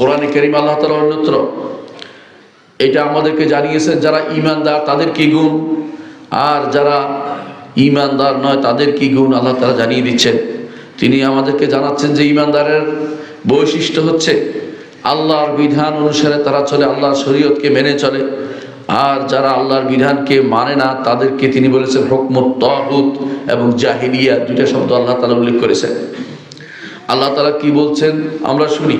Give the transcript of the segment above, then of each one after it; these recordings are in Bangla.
কোরআনে করিম আল্লাহ তালা অন্যত্র। এটা আমাদেরকে জানিয়েছেন যারা ইমানদার তাদের কি গুণ? আর যারা ইমানদার নয়, তাদের কি গুণ আল্লাহ তালা জানিয়ে দিচ্ছেন। তিনি আমাদেরকে জানাচ্ছেন যে ইমানদারের বৈশিষ্ট্য হচ্ছে, আল্লাহর বিধান অনুসারে তারা চলে, আল্লাহর শরীয়তকে মেনে চলে। আর যারা আল্লাহর বিধানকে মানে না, তাদেরকে তিনি বলেছেন হকমত তহুত এবং জাহিলিয়া দুইটা শব্দ আল্লাহ তালা উল্লেখ করেছেন। আল্লাহ তালা কি বলছেন? আমরা শুনি।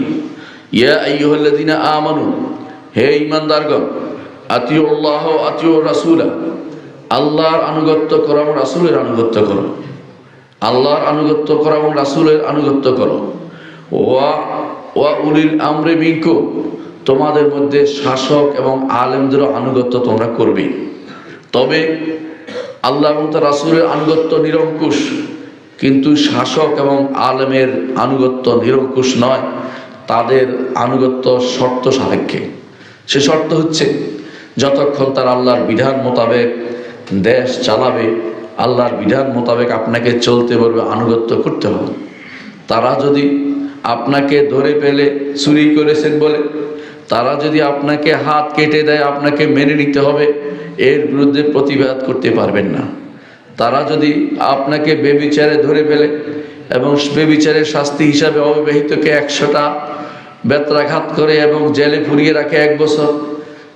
ইয়া আইয়ুহাল্লাযীনা আমানু, হে ঈমানদারগণ আতিউ আল্লাহ আতিউ রাসূলা, আল্লাহর আনুগত্য করো এবং রাসূলের আনুগত্য করো। আল্লাহর আনুগত্য করো এবং রাসূলের আনুগত্য করো। ওয়া ওয়া উলিল আমরে মিনকুম, তোমাদের মধ্যে শাসক এবং আলেমদেরও আনুগত্য তোমরা করবে। তবে আল্লাহ এবং তার রাসূলের আনুগত্য নিরঙ্কুশ, কিন্তু শাসক এবং আলেমের আনুগত্য নিরঙ্কুশ নয়। তাদের আনুগত্য শর্ত সাপেক্ষে। সে শর্ত হচ্ছে, যতক্ষণ তার আল্লাহর বিধান মোতাবেক দেশ চালাবে, আল্লাহর বিধান মোতাবেক আপনাকে চলতে বলবে, আনুগত্য করতে হবে। তারা যদি আপনাকে ধরে পেলে চুরি করেছেন বলে, তারা যদি আপনাকে হাত কেটে দেয়, আপনাকে মেনে নিতে হবে, এর বিরুদ্ধে প্রতিবাদ করতে পারবেন না। তারা যদি আপনাকে বেবিচারে ধরে ফেলে এবং বেবিচারের শাস্তি হিসাবে অবিবাহিতকে একশোটা বেত্রাঘাত করে এবং জেলে পুড়িয়ে রাখে এক বছর,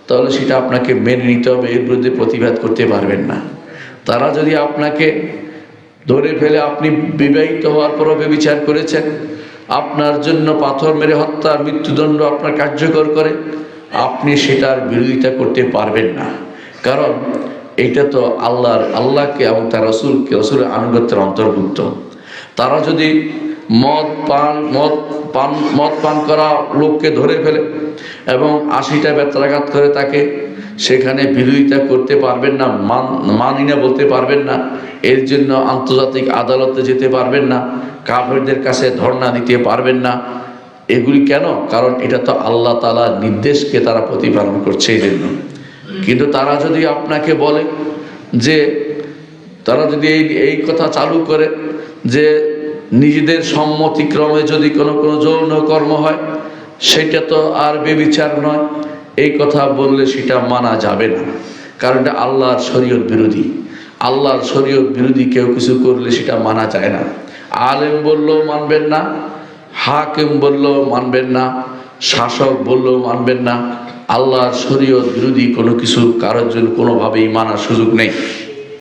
তাহলে সেটা আপনাকে মেনে নিতে হবে, এর বিরুদ্ধে প্রতিবাদ করতে পারবেন না। তারা যদি আপনাকে ধরে ফেলে আপনি বিবাহিত হওয়ার পরও বেবিচার করেছেন, আপনার জন্য পাথর মেরে হত্যার মৃত্যুদণ্ড আপনার কার্যকর করে, আপনি সেটার বিরোধিতা করতে পারবেন না। কারণ এটা তো আল্লাহর, আল্লাহকে এবং তার রসুলকে, রসুলের আনুগত্যের অন্তর্ভুক্ত। তারা যদি মদ পান মদ পান মদ পান করা লোককে ধরে ফেলে এবং আশিটা বেত্রাঘাত করে তাকে, সেখানে বিরোধিতা করতে পারবেন না, মান মানি না বলতে পারবেন না, এর জন্য আন্তর্জাতিক আদালতে যেতে পারবেন না, কাফেরদের কাছে ধর্ণা দিতে পারবেন না। এগুলি কেন? কারণ এটা তো আল্লাহ তালার নির্দেশকে তারা প্রতিপালন করছে এই জন্য কিন্তু তারা যদি আপনাকে বলে যে, তারা যদি এই এই কথা চালু করে যে নিজেদের সম্মতিক্রমে যদি কোনো কোনো যৌন কর্ম হয়, সেটা তো আর বেবিচার নয়। এই কথা বললে সেটা মানা যাবে না। কারণ আল্লাহর শরীয়ত বিরোধী। আল্লাহর শরীয়ত বিরোধী কেউ কিছু করলে সেটা মানা যায় না। আলেম বললেও মানবেন না, হাকিম বললেও মানবেন না, শাসক বললেও মানবেন না। আল্লাহর শরীয়ত বিরোধী কোনো কিছু কারোর জন্য কোনোভাবেই মানার সুযোগ নেই।